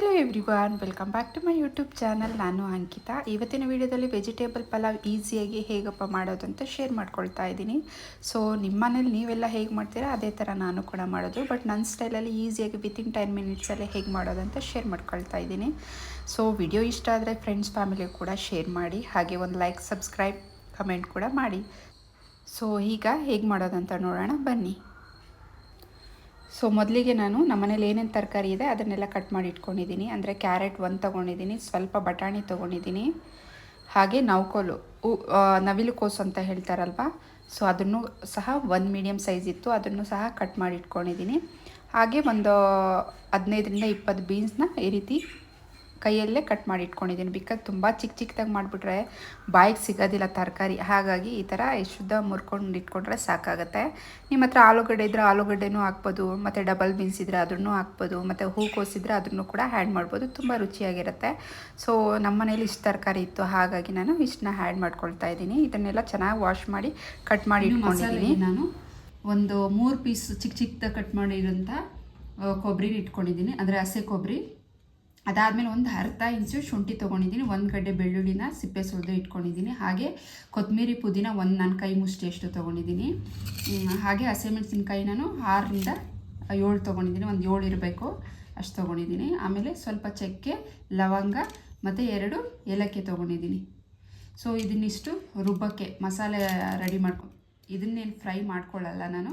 Hello everyone welcome back to my YouTube channel ನಾನು ಅಂಕಿತಾ. ಇವತ್ತಿನ ವಿಡಿಯೋದಲ್ಲಿ ವೆಜಿಟೇಬಲ್ ಪಲಾವ್ ಈಸಿಯಾಗಿ ಹೇಗಪ್ಪ ಮಾಡೋದು ಅಂತ ಶೇರ್ ಮಾಡ್ಕೊಳ್ತಾ ಇದ್ದೀನಿ. ಸೊ ನಿಮ್ಮ ಮನೇಲಿ ನೀವೆಲ್ಲ ಹೇಗೆ ಮಾಡ್ತೀರಾ? ಅದೇ ಥರ ನಾನು ಕೂಡ ಮಾಡೋದು. ಬಟ್ ನನ್ನ ಸ್ಟೈಲಲ್ಲಿ ಈಸಿಯಾಗಿ ವಿತಿನ್ ಟೆನ್ ಮಿನಿಟ್ಸಲ್ಲಿ ಹೇಗೆ ಮಾಡೋದು ಅಂತ ಶೇರ್ ಮಾಡ್ಕೊಳ್ತಾ ಇದ್ದೀನಿ. ಸೊ ವಿಡಿಯೋ ಇಷ್ಟ ಆದರೆ ಫ್ರೆಂಡ್ಸ್ ಫ್ಯಾಮಿಲಿ ಕೂಡ ಶೇರ್ ಮಾಡಿ, ಹಾಗೆ ಒಂದು ಲೈಕ್ ಸಬ್ಸ್ಕ್ರೈಬ್ ಕಮೆಂಟ್ ಕೂಡ ಮಾಡಿ. ಸೊ ಈಗ ಹೇಗೆ ಮಾಡೋದಂತ ನೋಡೋಣ. ಬನ್ನಿ. ಸೊ ಮೊದಲಿಗೆ ನಾನು ನಮ್ಮನೇಲಿ ಏನೇನು ತರಕಾರಿ ಇದೆ, ಅದನ್ನೆಲ್ಲ ಕಟ್ ಮಾಡಿ ಇಟ್ಕೊಂಡಿದ್ದೀನಿ. ಅಂದರೆ ಕ್ಯಾರೆಟ್ ಒಂದು ತೊಗೊಂಡಿದ್ದೀನಿ, ಸ್ವಲ್ಪ ಬಟಾಣಿ ತೊಗೊಂಡಿದ್ದೀನಿ, ಹಾಗೆ ನೌಕೋಲು ನವಿಲು ಕೋಸು ಅಂತ ಹೇಳ್ತಾರಲ್ವ? ಸೊ ಅದನ್ನು ಸಹ ಒಂದು ಮೀಡಿಯಮ್ ಸೈಜ್ ಇತ್ತು, ಅದನ್ನು ಸಹ ಕಟ್ ಮಾಡಿ ಇಟ್ಕೊಂಡಿದ್ದೀನಿ. ಹಾಗೆ ಒಂದು ಹದಿನೈದರಿಂದ ಇಪ್ಪತ್ತು ಬೀನ್ಸ್ನ ಈ ರೀತಿ ಕೈಯಲ್ಲೇ ಕಟ್ ಮಾಡಿ ಇಟ್ಕೊಂಡಿದ್ದೀನಿ ಬಿಕಾಸ್ ತುಂಬ ಚಿಕ್ಕ ಚಿಕ್ಕದಾಗಿ ಮಾಡಿಬಿಟ್ರೆ ಬಾಯಿಗೆ ಸಿಗೋದಿಲ್ಲ ತರಕಾರಿ. ಹಾಗಾಗಿ ಈ ಥರ ಶುದ್ಧ ಮುರ್ಕೊಂಡು ಇಟ್ಕೊಂಡ್ರೆ ಸಾಕಾಗುತ್ತೆ. ನಿಮ್ಮ ಹತ್ರ ಆಲೂಗಡ್ಡೆ ಇದ್ದರೆ ಆಲೂಗಡ್ಡೆನೂ ಹಾಕ್ಬೋದು ಮತ್ತು ಡಬಲ್ ಬೀನ್ಸ್ ಇದ್ದರೆ ಅದನ್ನು ಹಾಕ್ಬೋದು ಮತ್ತು ಹೂಕೋಸಿದ್ರೆ ಅದನ್ನು ಕೂಡ ಹ್ಯಾಡ್ ಮಾಡ್ಬೋದು. ತುಂಬ ರುಚಿಯಾಗಿರುತ್ತೆ. ಸೊ ನಮ್ಮ ಮನೇಲಿ ಇಷ್ಟು ತರಕಾರಿ ಇತ್ತು. ಹಾಗಾಗಿ ನಾನು ಇಷ್ಟನ್ನ ಹ್ಯಾಡ್ ಮಾಡ್ಕೊಳ್ತಾ ಇದ್ದೀನಿ. ಇದನ್ನೆಲ್ಲ ಚೆನ್ನಾಗಿ ವಾಶ್ ಮಾಡಿ ಕಟ್ ಮಾಡಿ ಇಟ್ಕೊಂಡಿದ್ದೀನಿ. ನಾನು. ಒಂದು ಮೂರು ಪೀಸ್ ಚಿಕ್ಕ ಚಿಕ್ಕದ ಕಟ್ ಮಾಡಿರೋಂಥ ಕೊಬ್ಬರಿ ಇಟ್ಕೊಂಡಿದ್ದೀನಿ. ಅಂದರೆ ಹಸೆ ಕೊಬ್ಬರಿ ಅದಾದಮೇಲೆ ಒಂದು ಅರ್ಧ ಇಂಚು ಶುಂಠಿ ತೊಗೊಂಡಿದ್ದೀನಿ, ಒಂದು ಗಡ್ಡೆ ಬೆಳ್ಳುಳ್ಳಿನ ಸಿಪ್ಪೆ ಸುಲಿದು ಇಟ್ಕೊಂಡಿದ್ದೀನಿ. ಹಾಗೆ ಕೊತ್ತಂಬರಿ ಪುದೀನ ಒಂದು ನನ್ನ ಕೈ ಮುಷ್ಟಿಯಷ್ಟು ತೊಗೊಂಡಿದ್ದೀನಿ. ಹಾಗೆ ಹಸಿಮೆಣಸಿನಕಾಯಿ ನಾನು ಆರರಿಂದ ಏಳು ತೊಗೊಂಡಿದ್ದೀನಿ, ಒಂದು ಏಳು ಇರಬೇಕು ಅಷ್ಟು ತೊಗೊಂಡಿದ್ದೀನಿ. ಆಮೇಲೆ ಸ್ವಲ್ಪ ಚಕ್ಕೆ, ಲವಂಗ ಮತ್ತು ಎರಡು ಏಲಕ್ಕಿ ತೊಗೊಂಡಿದ್ದೀನಿ. ಸೊ ಇದನ್ನಿಷ್ಟು ರುಬ್ಬಕ್ಕೆ ಮಸಾಲೆ ರೆಡಿ ಮಾಡ್ಕೊ ಇದನ್ನೇನು ಫ್ರೈ ಮಾಡ್ಕೊಳ್ಳಲ್ಲ ನಾನು,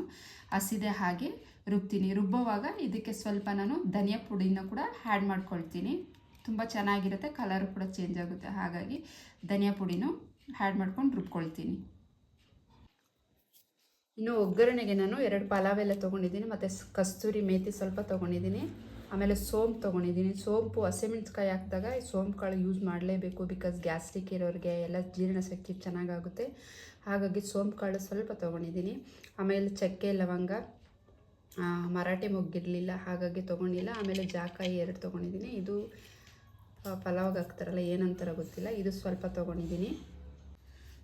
ಹಸಿದೆ ಹಾಗೆ ರುಬ್ತೀನಿ. ರುಬ್ಬುವಾಗ ಇದಕ್ಕೆ ಸ್ವಲ್ಪ ನಾನು ಧನಿಯಾ ಪುಡಿನ ಕೂಡ ಆ್ಯಡ್ ಮಾಡ್ಕೊಳ್ತೀನಿ. ತುಂಬ ಚೆನ್ನಾಗಿರುತ್ತೆ ಕಲರ್ ಕೂಡ ಚೇಂಜ್ ಆಗುತ್ತೆ. ಹಾಗಾಗಿ ಧನಿಯಾ ಪುಡಿನೂ ಆ್ಯಡ್ ಮಾಡ್ಕೊಂಡು ರುಬ್ಕೊಳ್ತೀನಿ. ಇನ್ನು ಒಗ್ಗರಣೆಗೆ ನಾನು ಎರಡು ಪಲಾವ್ ಎಲ್ಲ ತೊಗೊಂಡಿದ್ದೀನಿ. ಮತ್ತು ಕಸ್ತೂರಿ ಮೇಥಿ ಸ್ವಲ್ಪ ತೊಗೊಂಡಿದ್ದೀನಿ. ಆಮೇಲೆ ಸೋಂಪು ತೊಗೊಂಡಿದ್ದೀನಿ. ಸೋಂಪು ಹಸಿಮೆಣ್ಸ್ಕಾಯಿ ಹಾಕಿದಾಗ ಕಾಳು ಯೂಸ್ ಮಾಡಲೇಬೇಕು ಬಿಕಾಸ್ ಗ್ಯಾಸ್ಟ್ರಿಕ್ ಇರೋರಿಗೆ ಎಲ್ಲ ಜೀರ್ಣಶಕ್ತಿ ಚೆನ್ನಾಗಾಗುತ್ತೆ. ಹಾಗಾಗಿ ಸೋಂಪು ಕಾಳು ಸ್ವಲ್ಪ ತೊಗೊಂಡಿದ್ದೀನಿ. ಆಮೇಲೆ ಚಕ್ಕೆ, ಲವಂಗ ಮರಾಠಿ ಮೊಗ್ಗಿರಲಿಲ್ಲ ಹಾಗಾಗಿ ತೊಗೊಂಡಿಲ್ಲ. ಆಮೇಲೆ ಜಾಕಾಯಿ ಎರಡು ತೊಗೊಂಡಿದ್ದೀನಿ. ಇದು ಪಲಾವ್ ಪಲಾವ್ಗೆ ಹಾಕ್ತಾರಲ್ಲ, ಏನಂತಾರ ಗೊತ್ತಿಲ್ಲ. ಇದು ಸ್ವಲ್ಪ ತೊಗೊಂಡಿದ್ದೀನಿ.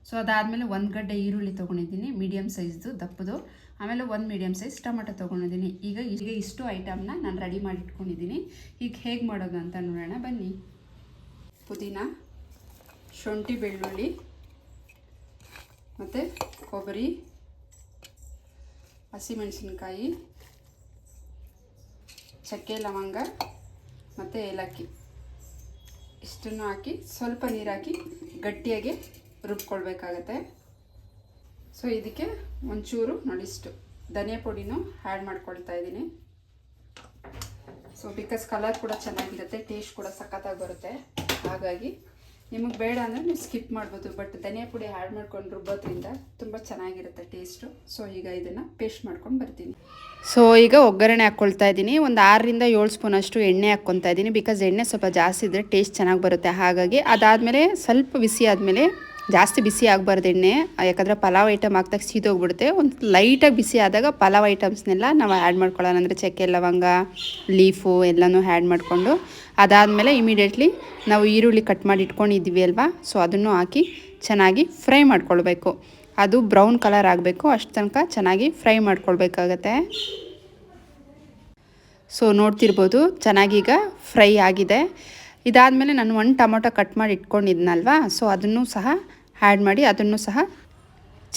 ಸೊ ಅದಾದಮೇಲೆ ಒಂದು ಗಡ್ಡೆ ಈರುಳ್ಳಿ ತೊಗೊಂಡಿದ್ದೀನಿ ಮೀಡಿಯಮ್ ಸೈಜ್ದು ದಪ್ಪದು. ಆಮೇಲೆ ಒಂದು ಮೀಡಿಯಮ್ ಸೈಜ್ ಟೊಮೆಟೊ ತೊಗೊಂಡಿದ್ದೀನಿ. ಈಗ ಈಗ ಇಷ್ಟು ಐಟಮ್ನ ನಾನು ರೆಡಿ ಮಾಡಿ ಇಟ್ಕೊಂಡಿದ್ದೀನಿ ಈಗ ಹೇಗೆ ಮಾಡೋದು ಅಂತ ನೋಡೋಣ, ಬನ್ನಿ. ಪುದೀನ, ಶುಂಠಿ ಬೆಳ್ಳುಳ್ಳಿ, ಮತ್ತು ಕೊಬ್ಬರಿ, ಹಸಿಮೆಣಸಿನ್ಕಾಯಿ ಚಕ್ಕೆ, ಲವಂಗ ಮತ್ತು ಏಲಕ್ಕಿ. ಇಷ್ಟನ್ನು ಹಾಕಿ ಸ್ವಲ್ಪ ನೀರು ಹಾಕಿ ಗಟ್ಟಿಯಾಗಿ ರುಬ್ಕೊಳ್ಬೇಕಾಗತ್ತೆ. ಸೊ ಇದಕ್ಕೆ ಒಂಚೂರು ನೋಡಿ ಇಷ್ಟು. ಧನಿಯಾ ಪುಡಿನೂ ಆ್ಯಡ್ ಮಾಡ್ಕೊಳ್ತಾ ಇದ್ದೀನಿ. ಸೊ ಬಿಕಾಸ್ ಕಲರ್ ಕೂಡ ಚೆನ್ನಾಗಿರುತ್ತೆ ಟೇಸ್ಟ್ ಕೂಡ ಸಖತ್ತಾಗಿ ಬರುತ್ತೆ. ಹಾಗಾಗಿ ನಿಮಗೆ ಬೇಡ ಅಂದರೆ ನೀವು ಸ್ಕಿಪ್ ಮಾಡ್ಬೋದು ಬಟ್ ಧನಿಯಾ ಪುಡಿ ಆ್ಯಡ್ ಮಾಡ್ಕೊಂಡು ರುಬ್ಬೋದ್ರಿಂದ ತುಂಬ ಚೆನ್ನಾಗಿರುತ್ತೆ ಟೇಸ್ಟು ಸೊ ಈಗ ಇದನ್ನು ಪೇಸ್ಟ್ ಮಾಡ್ಕೊಂಡು ಬರ್ತೀನಿ. ಸೊ ಈಗ ಒಗ್ಗರಣೆ ಹಾಕ್ಕೊಳ್ತಾ ಇದ್ದೀನಿ. ಒಂದು ಆರರಿಂದ ಏಳು ಸ್ಪೂನ್ ಅಷ್ಟು ಎಣ್ಣೆ ಹಾಕ್ಕೊತಾ ಇದ್ದೀನಿ ಬಿಕಾಸ್ ಎಣ್ಣೆ ಸ್ವಲ್ಪ ಜಾಸ್ತಿ ಇದ್ದರೆ ಟೇಸ್ಟ್ ಚೆನ್ನಾಗಿ ಬರುತ್ತೆ. ಹಾಗಾಗಿ ಅದಾದಮೇಲೆ ಸ್ವಲ್ಪ ಬಿಸಿ ಆದಮೇಲೆ ಜಾಸ್ತಿ ಬಿಸಿ ಆಗಬಾರ್ದು ಎಣ್ಣೆ. ಯಾಕಂದರೆ ಪಲಾವ್ ಐಟಮ್ ಹಾಕ್ದಾಗ ಸೀದೋಗ್ಬಿಡುತ್ತೆ. ಒಂದು ಲೈಟಾಗಿ ಬಿಸಿ ಆದಾಗ ಪಲಾವ್ ಐಟಮ್ಸ್ನೆಲ್ಲ ನಾವು ಆ್ಯಡ್ ಮಾಡ್ಕೊಳ್ಳೋಣ. ಅಂದರೆ ಚಕ್ಕೆ, ಲವಂಗ ಲೀಫು ಎಲ್ಲನೂ ಆ್ಯಡ್ ಮಾಡಿಕೊಂಡು ಅದಾದಮೇಲೆ ಇಮಿಡಿಯೇಟ್ಲಿ ನಾವು ಈರುಳ್ಳಿ ಕಟ್ ಮಾಡಿ ಇಟ್ಕೊಂಡಿದ್ದೀವಿ ಅಲ್ವಾ? ಸೊ ಅದನ್ನು ಹಾಕಿ ಚೆನ್ನಾಗಿ ಫ್ರೈ ಮಾಡ್ಕೊಳ್ಬೇಕು. ಅದು ಬ್ರೌನ್ ಕಲರ್ ಆಗಬೇಕು. ಅಷ್ಟು ತನಕ ಚೆನ್ನಾಗಿ ಫ್ರೈ ಮಾಡ್ಕೊಳ್ಬೇಕಾಗತ್ತೆ. ಸೊ ನೋಡ್ತಿರ್ಬೋದು. ಚೆನ್ನಾಗೀಗ ಫ್ರೈ ಆಗಿದೆ. ಇದಾದಮೇಲೆ ನಾನು ಒಂದು ಟೊಮೊಟೊ ಕಟ್ ಮಾಡಿ ಇಟ್ಕೊಂಡಿದ್ನಲ್ವಾ? ಸೊ ಅದನ್ನು ಸಹ ಆ್ಯಡ್ ಮಾಡಿ ಅದನ್ನು ಸಹ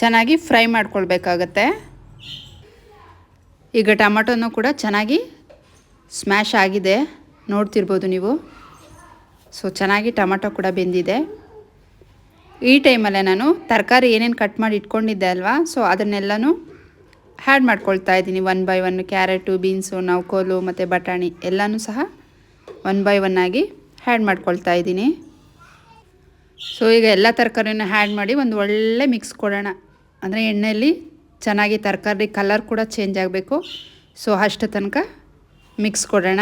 ಚೆನ್ನಾಗಿ ಫ್ರೈ ಮಾಡ್ಕೊಳ್ಬೇಕಾಗತ್ತೆ. ಈಗ ಟೊಮೊಟೊನೂ ಕೂಡ ಚೆನ್ನಾಗಿ ಸ್ಮ್ಯಾಶ್ ಆಗಿದೆ. ನೋಡ್ತಿರ್ಬೋದು ನೀವು. ಸೊ ಚೆನ್ನಾಗಿ ಟೊಮೊಟೊ ಕೂಡ ಬೆಂದಿದೆ. ಈ ಟೈಮಲ್ಲೇ ನಾನು ತರಕಾರಿ ಏನೇನು ಕಟ್ ಮಾಡಿ ಇಟ್ಕೊಂಡಿದ್ದೆ ಅಲ್ವಾ? ಸೊ ಅದನ್ನೆಲ್ಲನೂ ಆ್ಯಡ್ ಮಾಡ್ಕೊಳ್ತಾ ಇದ್ದೀನಿ. One by one carrot beans ನೌಕೋಲು ಮತ್ತು ಬಟಾಣಿ ಎಲ್ಲನೂ ಸಹ ಒನ್ ಬೈ ಒನ್ ಆಗಿ ಆ್ಯಡ್ ಮಾಡ್ಕೊಳ್ತಾ ಇದ್ದೀನಿ. ಸೊ ಈಗ ಎಲ್ಲ ತರಕಾರಿನ ಹ್ಯಾಡ್ ಮಾಡಿ ಒಂದು ಒಳ್ಳೆ ಮಿಕ್ಸ್ ಕೊಡೋಣ. ಅಂದರೆ ಎಣ್ಣೆಯಲ್ಲಿ ಚೆನ್ನಾಗಿ ತರಕಾರಿ ಕಲರ್ ಕೂಡ ಚೇಂಜ್ ಆಗಬೇಕು. ಸೊ ಅಷ್ಟು ತನಕ ಮಿಕ್ಸ್ ಕೊಡೋಣ.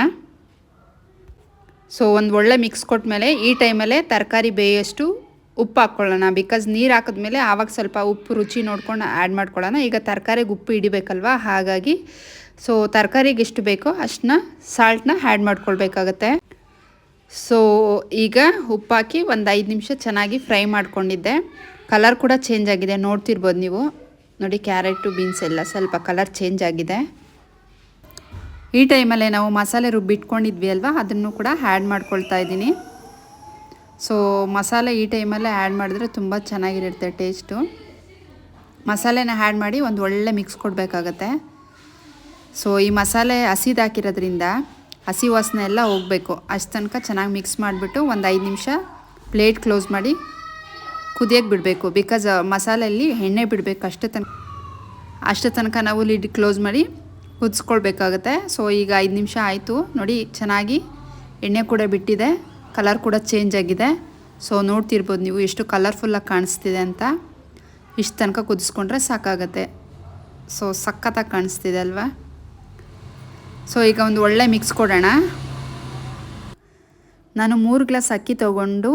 ಸೊ ಒಂದು ಒಳ್ಳೆ ಮಿಕ್ಸ್ ಕೊಟ್ಮೇಲೆ ಈ ಟೈಮಲ್ಲೇ ತರಕಾರಿ ಬೇಯಷ್ಟು ಉಪ್ಪು ಹಾಕ್ಕೊಳ್ಳೋಣ. ಬಿಕಾಸ್ ನೀರು ಹಾಕಿದ್ಮೇಲೆ ಆವಾಗ ಸ್ವಲ್ಪ ಉಪ್ಪು ರುಚಿ ನೋಡ್ಕೊಂಡು ಆ್ಯಡ್ ಮಾಡ್ಕೊಳ್ಳೋಣ. ಈಗ ತರಕಾರಿಗೆ ಉಪ್ಪು ಹಿಡಿಬೇಕಲ್ವ? ಹಾಗಾಗಿ ಸೊ ತರಕಾರಿಗೆ ಎಷ್ಟು ಬೇಕೋ ಅಷ್ಟನ್ನ ಸಾಲ್ಟನ್ನ ಆ್ಯಡ್ ಮಾಡ್ಕೊಳ್ಬೇಕಾಗತ್ತೆ. ಸೊ ಈಗ ಉಪ್ಪಾಕಿ ಒಂದು ಐದು ನಿಮಿಷ ಚೆನ್ನಾಗಿ ಫ್ರೈ ಮಾಡ್ಕೊಂಡಿದ್ದೆ. ಕಲರ್ ಕೂಡ ಚೇಂಜ್ ಆಗಿದೆ. ನೋಡ್ತಿರ್ಬೋದು ನೀವು. ನೋಡಿ ಕ್ಯಾರೆಟು ಬೀನ್ಸ್ ಎಲ್ಲ ಸ್ವಲ್ಪ ಕಲರ್ ಚೇಂಜ್ ಆಗಿದೆ. ಈ ಟೈಮಲ್ಲೇ ನಾವು ಮಸಾಲೆ ರುಬ್ಬಿಟ್ಕೊಂಡಿದ್ವಿ ಅಲ್ವಾ? ಅದನ್ನು ಕೂಡ ಆ್ಯಡ್ ಮಾಡ್ಕೊಳ್ತಾ ಇದ್ದೀನಿ. ಸೊ ಮಸಾಲೆ ಈ ಟೈಮಲ್ಲೇ ಆ್ಯಡ್ ಮಾಡಿದ್ರೆ ತುಂಬ ಚೆನ್ನಾಗಿರುತ್ತೆ ಟೇಸ್ಟು ಮಸಾಲೆನ ಆ್ಯಡ್ ಮಾಡಿ ಒಂದು ಒಳ್ಳೆ ಮಿಕ್ಸ್ ಕೊಡಬೇಕಾಗತ್ತೆ. ಸೊ ಈ ಮಸಾಲೆ ಹಸಿದು ಹಾಕಿರೋದ್ರಿಂದ ಹಸಿ ವಾಸನೆ ಎಲ್ಲ ಹೋಗಬೇಕು. ಅಷ್ಟು ತನಕ ಚೆನ್ನಾಗಿ ಮಿಕ್ಸ್ ಮಾಡಿಬಿಟ್ಟು ಒಂದು ಐದು ನಿಮಿಷ ಪ್ಲೇಟ್ ಕ್ಲೋಸ್ ಮಾಡಿ ಕುದಿಯೋಕ್ಕೆ ಬಿಡಬೇಕು. ಬಿಕಾಸ್ ಮಸಾಲೆಯಲ್ಲಿ ಎಣ್ಣೆ ಬಿಡಬೇಕು ಅಷ್ಟು ತನಕ ಅಷ್ಟು ತನಕ ನಾವು ಲಿಡ್ ಕ್ಲೋಸ್ ಮಾಡಿ ಕುದಿಸ್ಕೊಳ್ಬೇಕಾಗತ್ತೆ. ಸೊ ಈಗ ಐದು ನಿಮಿಷ ಆಯಿತು. ನೋಡಿ, ಚೆನ್ನಾಗಿ ಎಣ್ಣೆ ಕೂಡ ಬಿಟ್ಟಿದೆ. ಕಲರ್ ಕೂಡ ಚೇಂಜ್ ಆಗಿದೆ. ಸೊ ನೋಡ್ತಿರ್ಬೋದು ನೀವು ಎಷ್ಟು ಕಲರ್ಫುಲ್ಲಾಗಿ ಕಾಣಿಸ್ತಿದೆ ಅಂತ. ಇಷ್ಟು ತನಕ ಕುದಿಸ್ಕೊಂಡ್ರೆ ಸಾಕಾಗತ್ತೆ. ಸೊ ಸಖತ್ತಾಗಿ ಕಾಣಿಸ್ತಿದೆ ಅಲ್ವಾ? ಸೊ ಈಗ ಒಂದು ಒಳ್ಳೆ ಮಿಕ್ಸ್ ಕೊಡೋಣ. ನಾನು ಮೂರು ಗ್ಲಾಸ್ ಅಕ್ಕಿ ತೊಗೊಂಡು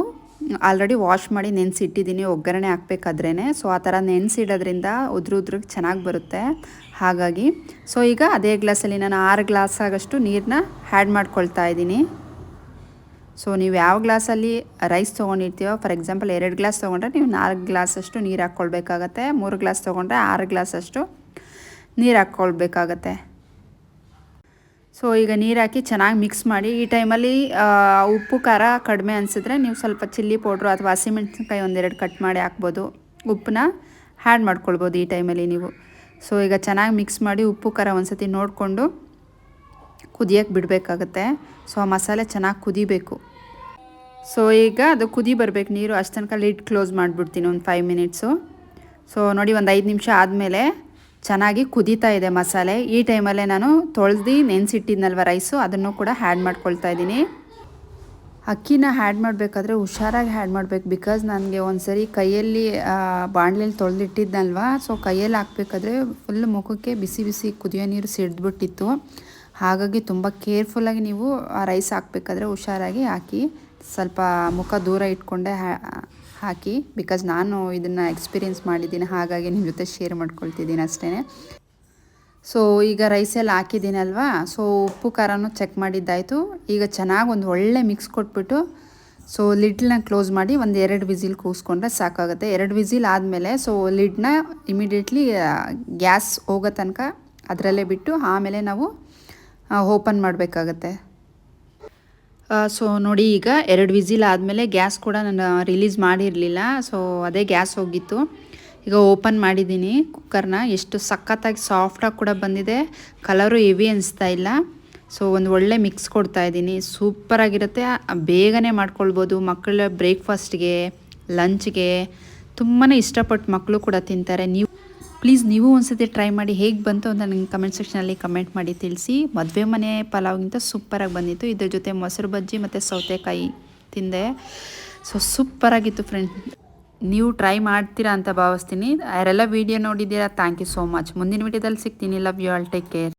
ಆಲ್ರೆಡಿ ವಾಶ್ ಮಾಡಿ ನೆನೆಸಿಟ್ಟಿದ್ದೀನಿ, ಒಗ್ಗರಣೆ ಹಾಕ್ಬೇಕಾದ್ರೇ ಸೊ ಆ ಥರ ನೆನೆಸಿಡೋದ್ರಿಂದ ಉದ್ರ ಉದ್ರಿಗೆ ಚೆನ್ನಾಗಿ ಬರುತ್ತೆ. ಹಾಗಾಗಿ ಸೊ ಈಗ ಅದೇ ಗ್ಲಾಸಲ್ಲಿ ನಾನು ಆರು ಗ್ಲಾಸ್ ಆಗಷ್ಟು ನೀರನ್ನ ಆ್ಯಡ್ ಮಾಡ್ಕೊಳ್ತಾ ಇದ್ದೀನಿ. ಸೊ ನೀವು ಯಾವ ಗ್ಲಾಸಲ್ಲಿ ರೈಸ್ ತೊಗೊಂಡಿರ್ತೀವೋ ಫಾರ್ ಎಕ್ಸಾಂಪಲ್ ಎರಡು ಗ್ಲಾಸ್ ತೊಗೊಂಡ್ರೆ ನೀವು ನಾಲ್ಕು ಗ್ಲಾಸಷ್ಟು ನೀರು ಹಾಕ್ಕೊಳ್ಬೇಕಾಗತ್ತೆ. ಮೂರು ಗ್ಲಾಸ್ ತೊಗೊಂಡ್ರೆ ಆರು ಗ್ಲಾಸಷ್ಟು ನೀರು ಹಾಕ್ಕೊಳ್ಬೇಕಾಗತ್ತೆ. ಸೊ ಈಗ ನೀರು ಹಾಕಿ ಚೆನ್ನಾಗಿ ಮಿಕ್ಸ್ ಮಾಡಿ, ಈ ಟೈಮಲ್ಲಿ ಉಪ್ಪು, ಖಾರ ಕಡಿಮೆ ಅನಿಸಿದ್ರೆ ನೀವು ಸ್ವಲ್ಪ ಚಿಲ್ಲಿ ಪೌಡ್ರು ಅಥವಾ ಹಸಿಮೆಣ್ಸಿನ್ಕಾಯಿ ಒಂದೆರಡು ಕಟ್ ಮಾಡಿ ಹಾಕ್ಬೋದು. ಉಪ್ಪನ್ನ ಹ್ಯಾಡ್ ಮಾಡ್ಕೊಳ್ಬೋದು ಈ ಟೈಮಲ್ಲಿ ನೀವು. ಸೊ ಈಗ ಚೆನ್ನಾಗಿ ಮಿಕ್ಸ್ ಮಾಡಿ ಉಪ್ಪು, ಖಾರ ಒಂದ್ಸತಿ ನೋಡಿಕೊಂಡು ಕುದಿಯೋಕ್ಕೆ ಬಿಡಬೇಕಾಗತ್ತೆ. ಸೊ ಆ ಮಸಾಲೆ ಚೆನ್ನಾಗಿ ಕುದಿಬೇಕು. ಸೊ ಈಗ ಅದು ಕುದಿ ಬರಬೇಕು ನೀರು. ಅಷ್ಟು ತನಕ ಲಿಡ್ ಕ್ಲೋಸ್ ಮಾಡಿಬಿಡ್ತೀನಿ ಒಂದು ಫೈವ್ ಮಿನಿಟ್ಸು ಸೊ ನೋಡಿ ಒಂದು ಐದು ನಿಮಿಷ ಆದಮೇಲೆ ಚೆನ್ನಾಗಿ ಕುದೀತಾ ಇದೆ ಮಸಾಲೆ. ಈ ಟೈಮಲ್ಲೇ ನಾನು ತೊಳೆದು ನೆನೆಸಿಟ್ಟಿದ್ನಲ್ವ ರೈಸು, ಅದನ್ನು ಕೂಡ ಹ್ಯಾಡ್ ಮಾಡ್ಕೊಳ್ತಾ ಇದ್ದೀನಿ. ಅಕ್ಕಿನ ಹ್ಯಾಡ್ ಮಾಡಬೇಕಾದ್ರೆ ಹುಷಾರಾಗಿ ಹ್ಯಾಡ್ ಮಾಡಬೇಕು, ಬಿಕಾಸ್ ನನಗೆ ಒಂದು ಸರಿ ಕೈಯಲ್ಲಿ ಬಾಣಲೆಯಲ್ಲಿ ತೊಳೆದಿಟ್ಟಿದ್ನಲ್ವ, ಸೊ ಕೈಯಲ್ಲಿ ಹಾಕ್ಬೇಕಾದ್ರೆ ಫುಲ್ ಮುಖಕ್ಕೆ ಬಿಸಿ ಬಿಸಿ ಕುದಿಯೋ ನೀರು ಸಿಡ್ದುಬಿಟ್ಟಿತ್ತು. ಹಾಗಾಗಿ ತುಂಬ ಕೇರ್ಫುಲ್ಲಾಗಿ ನೀವು, ಆ, ರೈಸ್ ಹಾಕಬೇಕಾದ್ರೆ ಹುಷಾರಾಗಿ ಹಾಕಿ ಸ್ವಲ್ಪ ಮುಖ ದೂರ ಇಟ್ಕೊಂಡೆ ಹಾಕಿ ಬಿಕಾಸ್ ನಾನು ಇದನ್ನು ಎಕ್ಸ್ಪೀರಿಯೆನ್ಸ್ ಮಾಡಿದ್ದೀನಿ, ಹಾಗಾಗಿ ನಿಮ್ಮ ಜೊತೆ ಶೇರ್ ಮಾಡ್ಕೊಳ್ತಿದ್ದೀನಿ ಅಷ್ಟೇ ಸೊ ಈಗ ರೈಸೆಲ್ಲ ಹಾಕಿದ್ದೀನಲ್ವಾ? ಸೊ ಉಪ್ಪು ಖಾರನೂ ಚೆಕ್ ಮಾಡಿದ್ದಾಯಿತು. ಈಗ ಚೆನ್ನಾಗಿ ಒಂದು ಒಳ್ಳೆ ಮಿಕ್ಸ್ ಕೊಟ್ಬಿಟ್ಟು ಸೊ ಲಿಡ್ನ ಕ್ಲೋಸ್ ಮಾಡಿ ಒಂದು ಎರಡು ವಿಸಿಲ್ ಕೂಸ್ಕೊಂಡ್ರೆ ಸಾಕಾಗುತ್ತೆ. ಎರಡು ವಿಸಿಲ್ ಆದಮೇಲೆ ಸೊ ಲಿಡ್ನ ಇಮಿಡಿಯೇಟ್ಲಿ ಗ್ಯಾಸ್ ಹೋಗೋ ತನಕ ಅದರಲ್ಲೇ ಬಿಟ್ಟು ಆಮೇಲೆ ನಾವು ಓಪನ್ ಮಾಡಬೇಕಾಗತ್ತೆ. ಸೊ ನೋಡಿ ಈಗ ಎರಡು ವಿಸಿಲ್ ಆದಮೇಲೆ ಗ್ಯಾಸ್ ಕೂಡ ನಾನು ರಿಲೀಸ್ ಮಾಡಿರಲಿಲ್ಲ. ಸೊ ಅದೇ ಗ್ಯಾಸ್ ಹೋಗಿತ್ತು. ಈಗ ಓಪನ್ ಮಾಡಿದ್ದೀನಿ ಕುಕ್ಕರ್ನ ಎಷ್ಟು ಸಖತ್ತಾಗಿ ಸಾಫ್ಟಾಗಿ ಕೂಡ ಬಂದಿದೆ. ಕಲರು ಹೆವಿ ಅನಿಸ್ತಾ ಇಲ್ಲ. ಸೊ ಒಂದು ಒಳ್ಳೆ ಮಿಕ್ಸ್ ಕೊಡ್ತಾ ಇದ್ದೀನಿ. ಸೂಪರಾಗಿರುತ್ತೆ ಬೇಗನೆ ಮಾಡ್ಕೊಳ್ಬೋದು. ಮಕ್ಕಳ ಬ್ರೇಕ್ಫಾಸ್ಟ್ಗೆ ಲಂಚ್ಗೆ ತುಂಬಾ ಇಷ್ಟಪಟ್ಟು ಮಕ್ಕಳು ಕೂಡ ತಿಂತಾರೆ. ನೀವು ಪ್ಲೀಸ್ ನೀವು ಒಂದ್ಸತಿ ಟ್ರೈ ಮಾಡಿ ಹೇಗೆ ಬಂತು ಅಂತ ನನಗೆ ಕಮೆಂಟ್ ಸೆಕ್ಷನಲ್ಲಿ ಕಮೆಂಟ್ ಮಾಡಿ ತಿಳಿಸಿ. ಮದುವೆ ಮನೆ ಪಲಾವ್ಗಿಂತ ಸೂಪರಾಗಿ ಬಂದಿತ್ತು. ಇದ್ರ ಜೊತೆ ಮೊಸರು ಬಜ್ಜಿ ಮತ್ತು ಸೌತೆಕಾಯಿ ತಿಂದೆ. ಸೊ ಸೂಪರಾಗಿತ್ತು ಫ್ರೆಂಡ್ ನೀವು ಟ್ರೈ ಮಾಡ್ತೀರಾ ಅಂತ ಭಾವಿಸ್ತೀನಿ. ಯಾರೆಲ್ಲ ವೀಡಿಯೋ ನೋಡಿದ್ದೀರಾ ಥ್ಯಾಂಕ್ ಯು ಸೋ ಮಚ್ ಮುಂದಿನ ವೀಡಿಯೋದಲ್ಲಿ ಸಿಗ್ತೀನಿ. Love you all take care